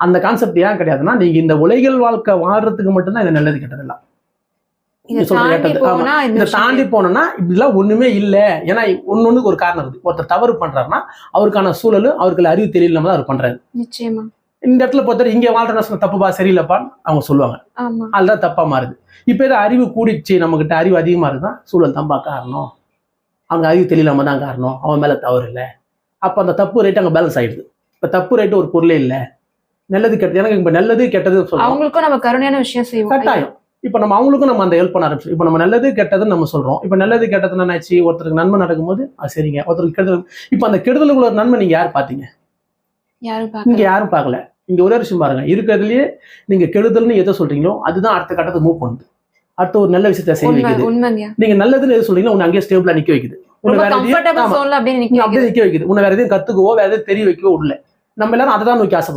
அந்த கான்செப்ட் ஏன் கிடையாதுன்னா நீங்க இந்த உலகில் வாழ்க்கை வாழ்றதுக்கு மட்டும்தான் இது நல்லது கெட்டதெல்லாம் இதை தாண்டி போனோம்னா இப்படிலாம் ஒண்ணுமே இல்ல. ஏன்னா ஒன்னொன்னுக்கு ஒரு காரணம் இருக்குது ஒருத்தர் தவறு பண்றாருன்னா அவருக்கான சூழல் அவருக்கு அறிவு தெரியலாம தான் அவர் பண்றாரு. இந்த இடத்துல பொறுத்தவரை இங்க வாழ்ற சொன்ன தப்புப்பா சரியில்லைப்பான்னு அவங்க சொல்லுவாங்க. அதுதான் தப்பா மாறுது. இப்போ ஏதோ அறிவு கூடிச்சு நம்ம கிட்ட அறிவு அதிகமா இருக்குதான் சூழல் தான்ப்பா காரணம். அவங்க அறிவு தெரியலாம தான் காரணம். அவன் மேல தவறு இல்லை. அப்போ அந்த தப்பு ரேட் அங்கே பேலன்ஸ் ஆயிடுது. இப்போ தப்பு ரேட்டு ஒரு பொருளே இல்லை. நல்லது கெட்டது. எனக்கு இப்போ நல்லது கெட்டது சொல்றோம் அவங்களுக்கும் நம்ம கருணையான விஷயம் செய்வோம். கட்டாயம். இப்போ நம்ம அவங்களுக்கும் நம்ம அந்த ஹெல்ப் பண்ண ஆரம்பிச்சோம் இப்போ நம்ம நல்லது கெட்டதுன்னு நம்ம சொல்றோம். இப்போ நல்லது கெட்டதுன்னு என்னாச்சு ஒருத்தருக்கு நன்மை நடக்கும்போது அது சரிங்க. ஒருத்தருக்கு கெடுதல் இப்போ அந்த கெடுதலுக்குள்ள ஒரு நன்மை நீங்க யார் பார்த்தீங்க? யாரும் இங்க யாரும் பார்க்கல. இங்க ஒரே விஷயம் பாருங்க. இருக்கிறதுலயே நீங்க கெடுதல்னு எதை சொல்றீங்களோ அதுதான் அடுத்த கட்டத்துக்கு மூவ் பண்ணுது. அடுத்த ஒரு நல்ல விஷயத்தை செய்ய வைக்குது. நீங்க நல்லதுன்னு எது சொல்றீங்களோ உன்னை அங்கேயே ஸ்டேபிளா நிக்க வைக்குது. உன்னை வேற எதையும் அப்படியே நிக்க வைக்குது. உன்னை வேற எதையும் கத்துக்கவோ வேற எதையும் தெரிய வைக்கவோ இல்லை நம்ம எல்லாரும் அதை தான் நோக்கி ஆசைப்படுறோம்.